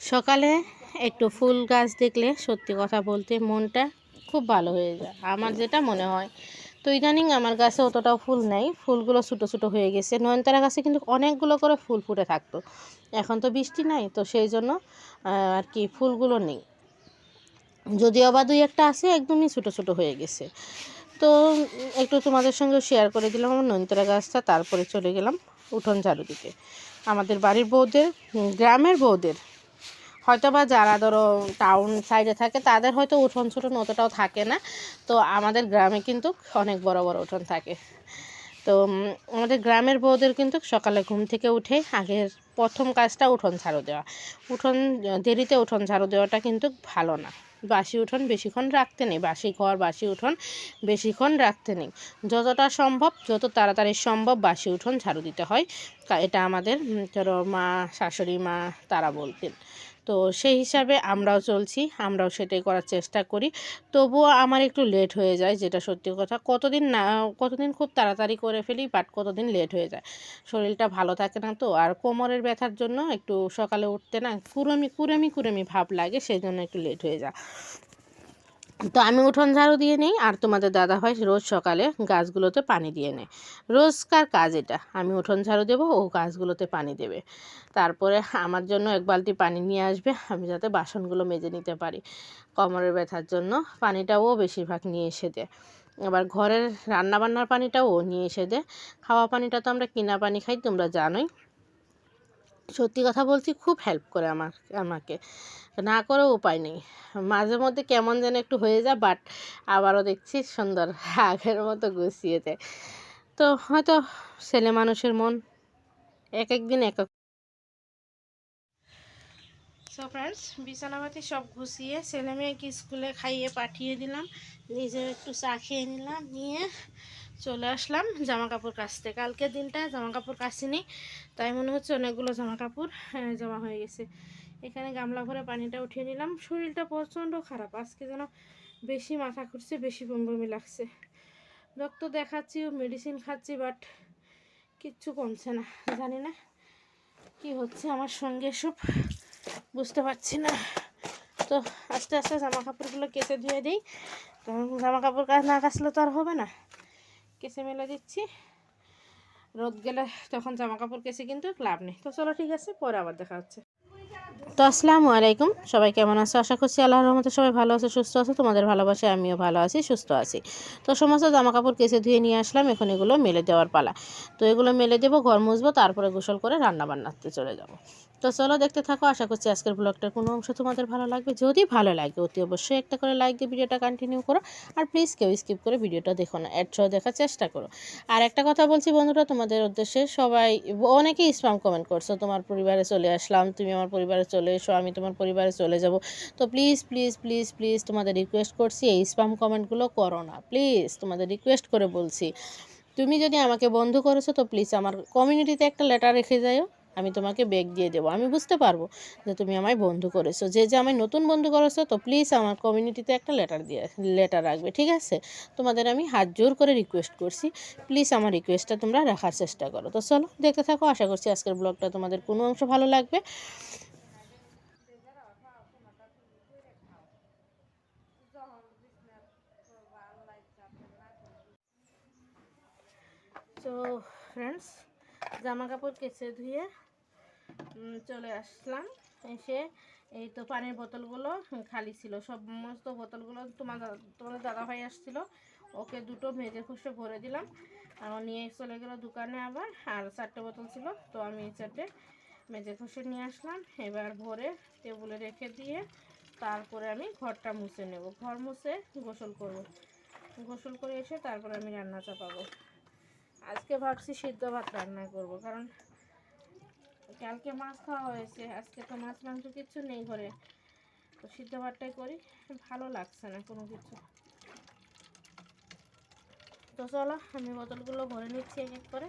সকালে একটু ফুল গাছ দেখলে সত্যি কথা বলতে মনটা খুব ভালো হয়ে যায়। আমার যেটা মনে হয়, তো ইদানিং আমার গাছে অতটাও ফুল নেই। ফুলগুলো ছোটো ছোটো হয়ে গেছে। নয়নতারা গাছে কিন্তু অনেকগুলো করে ফুল ফুটে থাকতো। এখন তো বৃষ্টি নাই, তো সেই জন্য আর কি ফুলগুলো নেই। যদিও বা দুই একটা আছে, একদমই ছোটো ছোটো হয়ে গেছে। তো একটু তোমাদের সঙ্গে শেয়ার করে দিলাম আমার নয়নতারা গাছটা, তারপরে চলে গেলাম উঠোন ঝাড়ু দিতে। আমাদের বাড়ির বউদের, গ্রামের বউদের হয়তো বা যারা ধরো টাউন সাইডে থাকে, তাদের হয়তো উঠোন ছোটন অতটাও থাকে না। তো আমাদের গ্রামে কিন্তু অনেক বড় বড় উঠোন থাকে। তো আমাদের গ্রামের বউদের কিন্তু সকালে ঘুম থেকে উঠে আগের প্রথম কাজটা উঠোন ঝাড়ু দেওয়া। উঠোন, দেরিতে উঠোন ঝাড়ু দেওয়াটা কিন্তু ভালো না। বাসি উঠোন বেশিক্ষণ রাখতে নেই, বাসি ঘর, বাসি উঠোন বেশিক্ষণ রাখতে নেই। যতটা সম্ভব, যত তাড়াতাড়ি সম্ভব বাসি উঠোন ঝাড়ু দিতে হয়। এটা আমাদের ধরো মা, শাশুড়ি মা, তারা বলতেন। তো সেই হিসাবে আমরাও চলছি, আমরাও সেটাই করার চেষ্টা করি। তবুও আমার একটু লেট হয়ে যায়, যেটা সত্যি কথা। কতদিন না, কতদিন খুব তাড়াতাড়ি করে ফেলি বাট কতদিন লেট হয়ে যায়। শরীরটা ভালো থাকে না তো, আর কোমরের ব্যথার জন্য একটু সকালে উঠতে না কুড়ামি কুড়ামি কুড়ামি ভাব লাগে, সেই জন্য একটু লেট হয়ে যায়। তো আমি উঠোন ঝাড়ু দিয়ে নিই আর তোমাদের দাদা ভাই রোজ সকালে গাছগুলোতে পানি দিয়ে নেয়। রোজকার কাজ এটা। আমি উঠোন ঝাড়ু দেবো, ও গাছগুলোতে পানি দেবে। তারপরে আমার জন্য এক বালতি পানি নিয়ে আসবে, আমি যাতে বাসনগুলো মেজে নিতে পারি। কোমরের ব্যথার জন্য পানিটাও বেশিরভাগ নিয়ে এসে দেয়। আবার ঘরের রান্নাবান্নার পানিটাও নিয়ে এসে দেয়। খাওয়া পানিটা তো আমরা কিনা পানি খাই, তোমরা জানোই। সত্যি কথা বলছি, খুব হেল্প করে আমার, আমাকে। না করেও উপায় নেই। মাঝে মধ্যে কেমন যেন একটু হয়ে যায় বাট আবারও দেখছি সুন্দর আগের মতো গুছিয়ে দেয়। তো হয়তো ছেলে মানুষের মন এক এক দিন এক এক সো ফ্রেন্ডস বিছানাপাতি সব গুছিয়ে ছেলে মেয়েকে স্কুলে খাইয়ে পাঠিয়ে দিলাম। নিজেও একটু চা খেয়ে নিলাম, নিয়ে চলে আসলাম জামা কাপড় কাচতে। কালকের দিনটা জামা কাপড় কাচিনি, তাই মনে হচ্ছে অনেকগুলো জামা কাপড় জমা হয়ে গেছে। এখানে গামলা ভরে পানিটা উঠিয়ে নিলাম। শরীরটা প্রচণ্ড খারাপ, আজকে যেন বেশি মাথা ঘুরছে, বেশি বমি লাগছে। ডক্টর দেখাচ্ছি মেডিসিন খাচ্ছি বাট কিচ্ছু কমছে না, জানি না কি হচ্ছে আমার সঙ্গে সব বুঝতে পারছি না। তো আস্তে আস্তে জামা কাপড়গুলো কেচে ধুয়ে দিই। কারণ জামা কাপড় না কাচলে তো আর হবে না। কেচে মেলে দিচ্ছি। রোদ গেলে তখন জামা কাপড় কেসে কিন্তু লাভ নেই। তো চলো ঠিক আছে, পরে আবার দেখা হচ্ছে। তো আসসালামু আলাইকুম। সবাই কেমন আছো? আশা করছি আল্লাহর রহমতে সবাই ভালো আছে, সুস্থ আছে। তোমাদের ভালোবাসায় আমিও ভালো আছি, সুস্থ আছি। তো সমস্ত জামা কাপড় কেচে ধুয়ে নিয়ে আসলাম, এখন এগুলো মেলে দেওয়ার পালা। তো এগুলো মেলে দেবো, ঘর মুছবো, তারপরে গোসল করে রান্না বান্নাতে চলে যাব। তো চলো দেখতে থাকো, আশা করছি আজকের ব্লগটার কোনো অংশ তোমাদের ভালো লাগবে। যদি ভালো লাগে, অতি অবশ্যই একটা করে লাইক দিয়ে ভিডিওটা কন্টিনিউ করো। আর প্লিজ কেউ স্কিপ করে ভিডিওটা দেখো না অ্যাড সহ দেখার চেষ্টা করো। আর একটা কথা বলছি বন্ধুরা, তোমাদের উদ্দেশ্যে সবাই, অনেকেই স্পাম কমেন্ট করছ, তোমার পরিবারে চলে আসলাম, তুমি আমার চলে এসো, আমি তোমার পরিবারে চলে যাব। তো প্লিজ প্লিজ প্লিজ প্লিজ তোমাদের রিকোয়েস্ট করছি, এই স্পাম কমেন্টগুলো করো না। প্লিজ তোমাদের রিকোয়েস্ট করে বলছি, তুমি যদি আমাকে বন্ধু করেছ তো প্লিজ আমার কমিউনিটিতে একটা লেটার রেখে যাও আমি তোমাকে বেগ দিয়ে দেবো। আমি বুঝতে পারব যে তুমি আমায় বন্ধু করেছ। যে যে আমায় নতুন বন্ধু করেছ তো প্লিজ আমার কমিউনিটিতে একটা লেটার দিয়ে লেটার রাখবে, ঠিক আছে? তোমাদের আমি হাত জোর করে রিকোয়েস্ট করছি প্লিজ আমার রিকোয়েস্টটা তোমরা রাখার চেষ্টা করো। তো চলো, দেখতে থাকো, আশা করছি আজকের ব্লগটা তোমাদের কোনো অংশ ভালো লাগবে। তো ফ্রেন্ডস জামা কাপড় কেচে ধুয়ে চলে আসলাম। এসে এই তো পানির বোতলগুলো খালি ছিল। সমস্ত বোতলগুলো তোমার তোমাদের দাদাভাই আসছিল। ওকে দুটো মেজে খুশে ভরে দিলাম। আর নিয়ে চলে গেল দোকানে আবার, আর চারটে বোতল ছিল। তো আমি এই চারটে মেজে খুশে নিয়ে আসলাম। এবার ভরে টেবিলে রেখে দিয়ে তারপরে আমি ঘরটা মুছে নেব। ঘর মুছে গোসল করব। গোসল করে এসে তারপরে আমি রান্না চাপাবো। আজকে ভাবছি সিদ্ধ ভাত রান্না করব, কারণ কালকে মাছ খাওয়া হয়েছে, আজকে তো মাছ, মাংস কিছু নেই ঘরে। তো সিদ্ধ ভাতটাই করি, ভালো লাগছে না কোনো কিছু। তো চলো, আমি বোতলগুলো ভরে নিচ্ছি এক এক করে।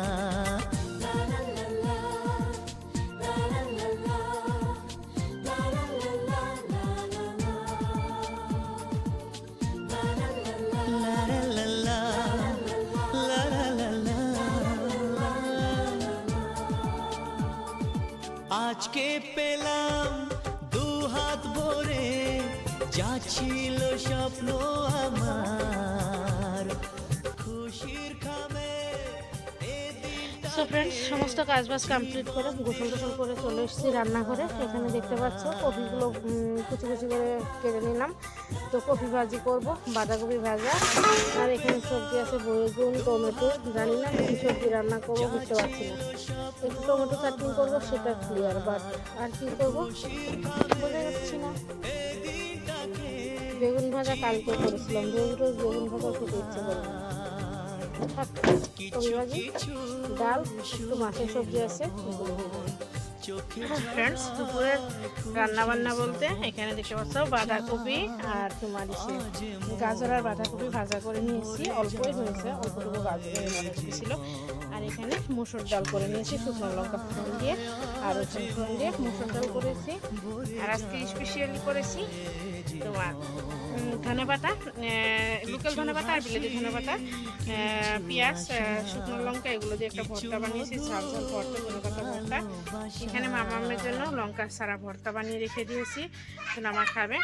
যা স্বপ্ন আমার। খুশির খামে সো ফ্রেন্ডস সমস্ত কাজ বাজ কমপ্লিট করে গোসল টোসল করে চলে এসেছি রান্নাঘরে। এখানে দেখতে পাচ্ছ, কপিগুলো কুচি কুচি করে কেটে নিলাম। তো কপি ভাজি করব, বাঁধাকপি ভাজা। আর এখানে সবজি আছে, বেগুন, টমেটো। জানি না কী সবজি রান্না করব, বুঝতে পারছি না। একটু টমেটো চাটনি করব, সেটা ক্লিয়ার বাট আর কি করব? বোঝা যাচ্ছি না। বেগুন ভাজা কালকে করেছিলাম। রোজ রোজ বেগুন ভাজা খেতে ইচ্ছে করে ডাল একটু মাছের সবজি আছে। ফ্রেন্ডস দুপুরের রান্না বান্না বলতে এখানে দেখতে পাচ্ছ বাঁধাকপি আর তোমার গাজর আর বাঁধাকপি ভাজা করে নিয়েছি। অল্পই হয়েছে অল্পটুকু বাঁধাকপি ছিল। আর এখানে মুসুর ডাল করে নিয়েছি, শুকনো লঙ্কা ফোড়ন দিয়ে আর রসুন ফোড়ন দিয়ে মুসুর ডাল করেছি। আর আজকে স্পেশালি করেছি তোমার ধনে পাতা লোকাল ধনে পাতা আর বিলেতি ধনে পাতা পেঁয়াজ শুকনো লঙ্কা, এগুলো দিয়ে একটা ভর্তা বানিয়েছি, ঝাল ঝাল ভর্তা, ধনে পাতা ভর্তা। এখানে মামামের জন্য লঙ্কা সারা ভর্তা বানিয়ে রেখে দিয়েছি আমার খাবে।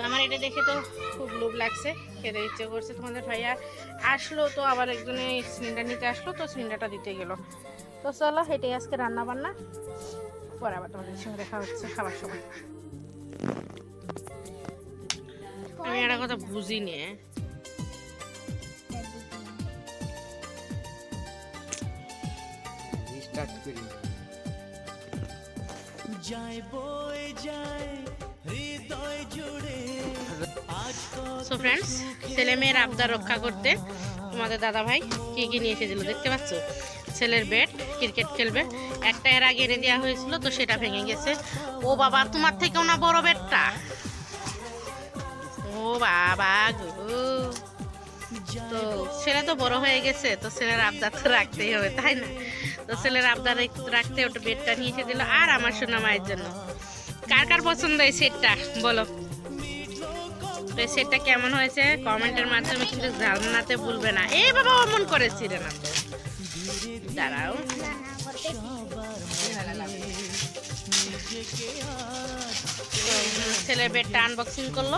তো আমার এটা দেখে তো খুব লোভ লাগছে খেতে ইচ্ছে করছে তোমাদের ভাইয়া। আসলো তো আবার একজনে সিলিন্ডার নিতে আসলো তো সিলিন্ডারটা দিতে গেল। তো চলো এটাই আজকে রান্না বান্না পরে আবার তোমাদের সঙ্গে দেখা হচ্ছে খাবার সময়। আমি একটা কথা বুঝিনি। স্টার্ট করি। যায় বয়ে যায়। সো ফ্রেন্ডস ছেলে মেয়ের আবদার রক্ষা করতে তোমাদের দাদা ভাই কী কি নিয়ে এসেছিল দেখতে পাচ্ছ? ছেলের ব্যাট ক্রিকেট খেলবে। একটা এর আগে এনে দেওয়া হয়েছিল, তো সেটা ভেঙে গেছে। ও বাবা, তোমার থেকেও না বড় ব্যাটটা ও বাবা গো। তো ছেলে তো বড় হয়ে গেছে, তো ছেলের আবদার তো রাখতেই হবে, তাই না? তো ছেলের আবদার রাখতে ওটা বেডটা নিয়ে এসে দিল। আর আমার সোনা মায়ের জন্য। কার কার পছন্দ এই সেটটা বলো। সেটটা কেমন হয়েছে? কমেন্টের মাধ্যমে কিন্তু জানাতে ভুলবে না। এই বাবা অমন করেছি রে না দাঁড়াও। তো, ছেলের বেডটা আনবক্সিং করল।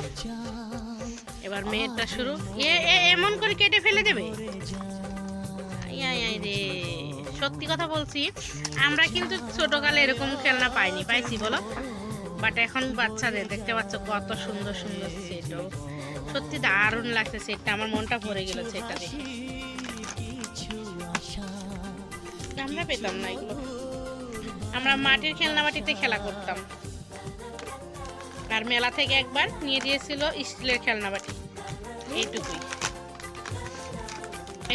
এবার মেয়েরটা শুরু। এ এমন করে কেটে ফেলে দেবে? রে। সত্যি কথা বলছি আমরা কিন্তু ছোটকালে এরকম খেলনা পাইনি। পাইছি বলো। বাট এখন বাচ্চাদের, দেখতে পাচ্ছ কত সুন্দর সুন্দর সেটও সত্যি দারুণ লাগছে সেটটা আমার মনটা ভরে গেল সেটটা দেখে। আমরা পেতাম না এগুলো। আমরা মাটির খেলনা মাটিতে খেলা করতাম। আর মেলা থেকে একবার নিয়ে দিয়েছিল স্টিলের খেলনা বাটি এইটুকুই।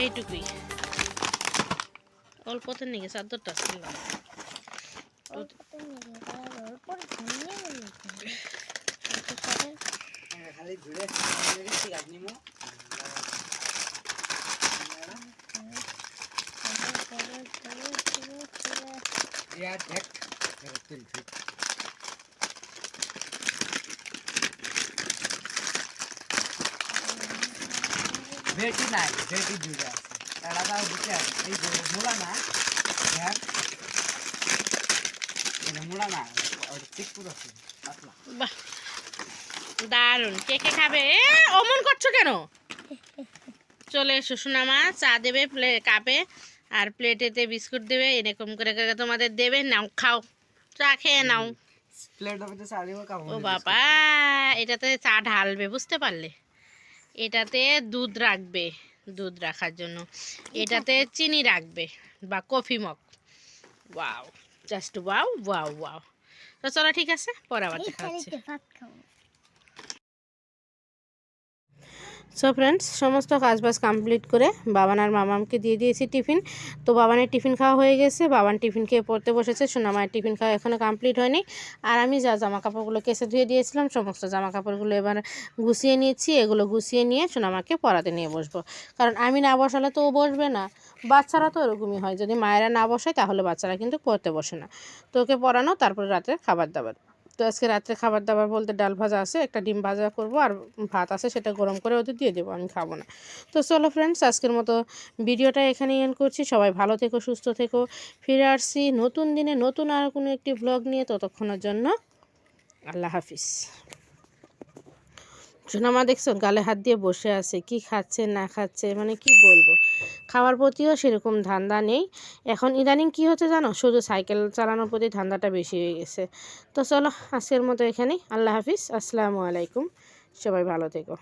এইটুকুই। অল্পতে নিয়ে চাদরটা ছিল খালি ঘুরে ঠিক আছে নিমো ইয়া দেখ তুই তুই ভেটি নাই ভেটি দুটো আছে তারা তাও দিতে আছে এই যে মোড়া না দেখ এটা মোড়া না বাহ দারুণ। কে কে খাবে? এ অমন করছ কেন? চলে এসো সোনামা চা দেবে প্লে কাপে আর প্লেটেতে বিস্কুট দেবে এরকম করে করে তোমাদের দেবে। নাও খাও। চা খেয়ে নাও। ও বাবা এটাতে চা ঢালবে বুঝতে পারলে? এটাতে দুধ রাখবে দুধ রাখার জন্য। এটাতে চিনি রাখবে বা coffee mug. Wow just wow wow wow. তো চলো ঠিক আছে পরে আবার দেখা হচ্ছে। সো ফ্রেন্ডস সমস্ত কাজবাজ কমপ্লিট করে বাবান আর মামামকে দিয়ে দিয়েছি টিফিন। তো বাবানের টিফিন খাওয়া হয়ে গেছে। বাবান টিফিন খেয়ে পড়তে বসেছে। সোনামায়ের টিফিন খাওয়া এখনও কমপ্লিট হয়নি। আর আমি যা জামা কাপড়গুলো কেসে ধুয়ে দিয়েছিলাম, সমস্ত জামা কাপড়গুলো এবার গুছিয়ে নিয়েছি। এগুলো গুছিয়ে নিয়ে সোনামাকে পড়াতে নিয়ে বসবো। কারণ আমি না বসালে তো ও বসবে না। বাচ্চারা তো এরকমই হয়। যদি মায়েরা না বসায়, তাহলে বাচ্চারা কিন্তু পড়তে বসে না। তো ওকে পড়ানো, তারপরে রাতে খাবার দাবার। তো আজকে রাত্রে খাবার দাবার বলতে ডাল ভাজা আছে, একটা ডিম ভাজা করব আর ভাত আছে সেটা গরম করে ওদের দিয়ে দেবো, আমি খাব না। তো চলো ফ্রেন্ডস আজকের মতো ভিডিওটা এখানে এন করছি, সবাই ভালো থেকো, সুস্থ থেকো, ফিরে আসছি নতুন দিনে নতুন আর কোনো একটি ব্লগ নিয়ে ততক্ষণের জন্য, আল্লাহ হাফিজ। সোনামা দেখছ? গালে হাত দিয়ে বসে আছে। কি খাচ্ছে, না খাচ্ছে? মানে কি বলব? খাওয়ার প্রতিও সেরকম ধান্দা নেই। এখন ইদানিং কি হচ্ছে জানো? শুধু সাইকেল চালানোর প্রতি ধান্দাটা বেশি হয়ে গেছে। তো চলো, আজকের মতো এখানেই। আল্লাহ হাফিজ। আসসালামু আলাইকুম। সবাই ভালো থেকো।